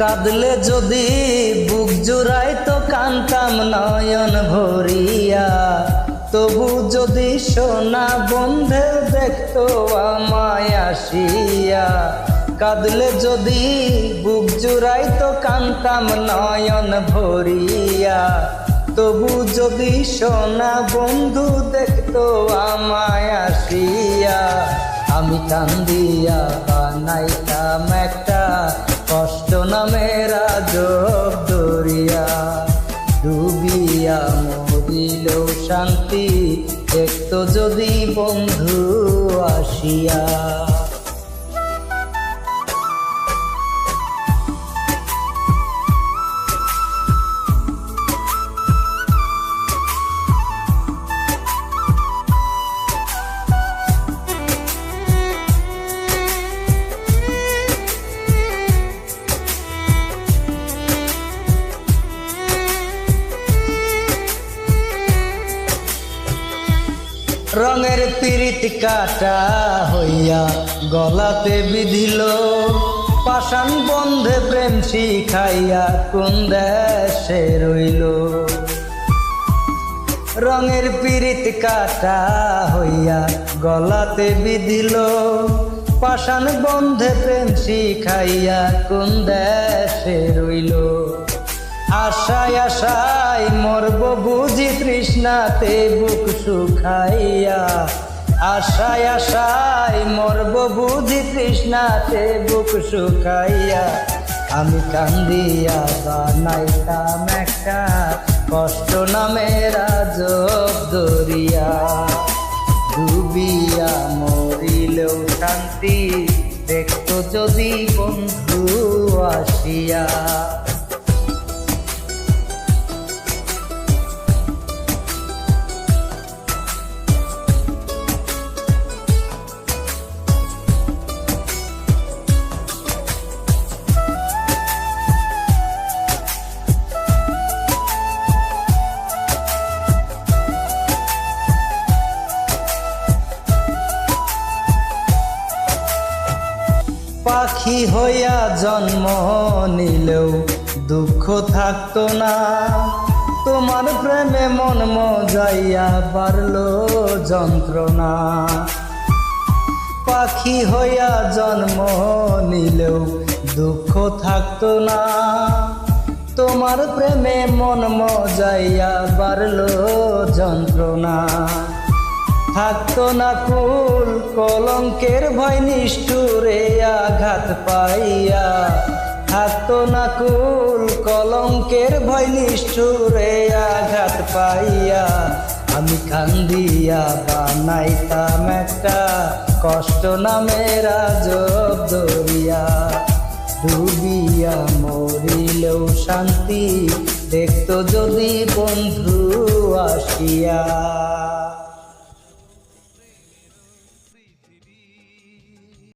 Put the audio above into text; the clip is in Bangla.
কাঁদলে যদি বুক জুড়াই তো কান্তাম নয়ন ভরিয়া। তবু যদি সোনা বন্ধে দেখতো আমায় আসিয়া। কাঁদলে যদি বুক জুড়াই তো কান্তাম নয়ন ভরিয়া। তবু যদি সোনা বন্ধু দেখতো আমায় আসিয়া। আমি কান্দিয়া বানাইতাম একটা কষ্ট নামের যোগ দরিয়া ডুবিয়া মরিল শান্তি দেখত যদি বন্ধু আসিয়া। রঙের পিরিত কাটা হইয়া গলাতে বিধিল। পাষাণ বন্ধে প্রেম শিখাইয়া কোন দেশে রইল। রঙের পিরিত কাটা হইয়া গলাতে বিধিল। পাষাণ বন্ধে প্রেম শিখাইয়া কোন দেশে রইল। আশায় আশায় মরব বুঝি তৃষ্ণাতে বুক শুকাইয়া। আশায় আশায় মরব বুঝি তৃষ্ণাতে বুক শুকাইয়া। আমি কান্দিয়া বানাইতাম একটা কষ্ট নামের আজব দরিয়া। ডুবিয়া মরিলেও শান্তি দেখতো যদি বন্ধু আসিয়া। পাখি হইয়া জন্ম নিলেও দুঃখ থাকতো না। তোমার প্রেমে মন মজাইয়া বাড়লো যন্ত্রণা। পাখি হইয়া জন্ম নিলেও দুঃখ থাকতো না। তোমার প্রেমে মন মজাইয়া বাড়লো যন্ত্রণা। থাকতো না কুল, কলঙ্কের ভয় নিষ্ঠুরে আঘাত পাইয়া। থাকতো না কুল, কলঙ্কের ভয় নিষ্ঠুরে আঘাত পাইয়া। আমি কান্দিয়া বানাইতাম একটা কষ্ট নামের আজব দরিয়া। ডুবিয়া মরিলেও শান্তি, দেখতো যদি বন্ধু আসিয়া।